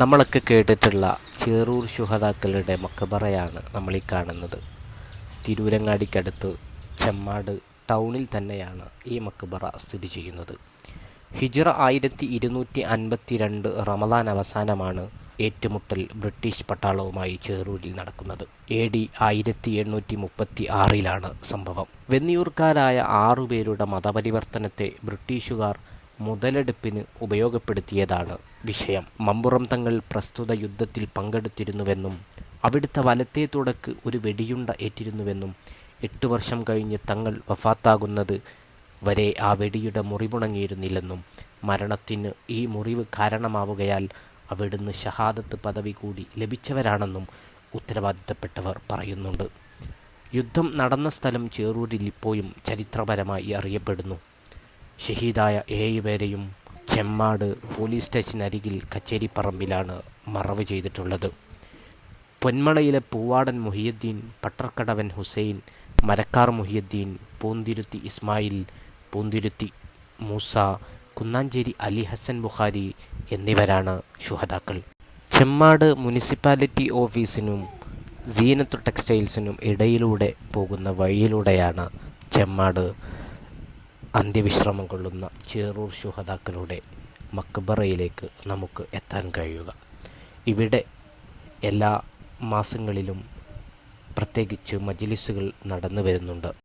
നമ്മളൊക്കെ കേട്ടിട്ടുള്ള ചേറൂർ ശുഹതാക്കളുടെ മക്കബറയാണ് നമ്മൾ ഈ കാണുന്നത്. തിരൂരങ്ങാടിക്കടുത്ത് ചെമ്മാട് ടൗണിൽ തന്നെയാണ് ഈ മക്കബറ സ്ഥിതി ചെയ്യുന്നത്. ഹിജ്റ ആയിരത്തി ഇരുന്നൂറ്റി അൻപത്തി രണ്ട് റമദാൻ അവസാനമാണ് ഏറ്റുമുട്ടൽ ബ്രിട്ടീഷ് പട്ടാളവുമായി ചേറൂരിൽ നടക്കുന്നത്. എ ഡി ആയിരത്തി എണ്ണൂറ്റി മുപ്പത്തി ആറിലാണ് സംഭവം. വെന്നിയൂർക്കാരായ ആറുപേരുടെ മതപരിവർത്തനത്തെ ബ്രിട്ടീഷുകാർ മുതലെടുപ്പിന് ഉപയോഗപ്പെടുത്തിയതാണ് വിഷയം. മമ്പുറം തങ്ങൾ പ്രസ്തുത യുദ്ധത്തിൽ പങ്കെടുത്തിരുന്നുവെന്നും അവിടുത്തെ വലത്തെ തുടക്ക് ഒരു വെടിയുണ്ട ഏറ്റിരുന്നുവെന്നും എട്ട് വർഷം കഴിഞ്ഞ് തങ്ങൾ വഫാത്താകുന്നത് വരെ ആ വെടിയുടെ മുറിവുണങ്ങിയിരുന്നില്ലെന്നും മരണത്തിന് ഈ മുറിവ് കാരണമാവുകയാൽ അവിടുന്ന് ഷഹാദത്ത് പദവി കൂടി ലഭിച്ചവരാണെന്നും ഉത്തരവാദിത്തപ്പെട്ടവർ പറയുന്നുണ്ട്. യുദ്ധം നടന്ന സ്ഥലം ചേറൂരിൽ ഇപ്പോഴും ചരിത്രപരമായി അറിയപ്പെടുന്നു. ഷഹീദായ ഏഴുപേരെയും ചെമ്മാട് പോലീസ് സ്റ്റേഷനരികിൽ കച്ചേരിപ്പറമ്പിലാണ് മറവ് ചെയ്തിട്ടുള്ളത്. പൊന്മളയിലെ പൂവാടൻ മുഹിയുദ്ദീൻ പട്ടർക്കടവൻ ഹുസൈൻ മരക്കാർ മുഹിയുദ്ദീൻ പൂന്തിരുത്തി ഇസ്മായിൽ പൂന്തിരുത്തി മൂസ കുന്നാഞ്ചേരി അലി ഹസൻ ബുഖാരി എന്നിവരാണ് ശുഹതാക്കൾ ചെമ്മാട് മുനിസിപ്പാലിറ്റി ഓഫീസിനും സീനത്തു ടെക്സ്റ്റൈൽസിനും ഇടയിലൂടെ പോകുന്ന വഴിയിലൂടെയാണ് ചെമ്മാട് അന്ത്യവിശ്രമം കൊള്ളുന്ന ചേറൂർ ശുഹതാക്കളുടെ മക്ബറയിലേക്ക് നമുക്ക് എത്താൻ കഴിയുക. ഇവിടെ എല്ലാ മാസങ്ങളിലും പ്രത്യേകിച്ച് മജ്ലിസുകൾ നടന്നു വരുന്നുണ്ട്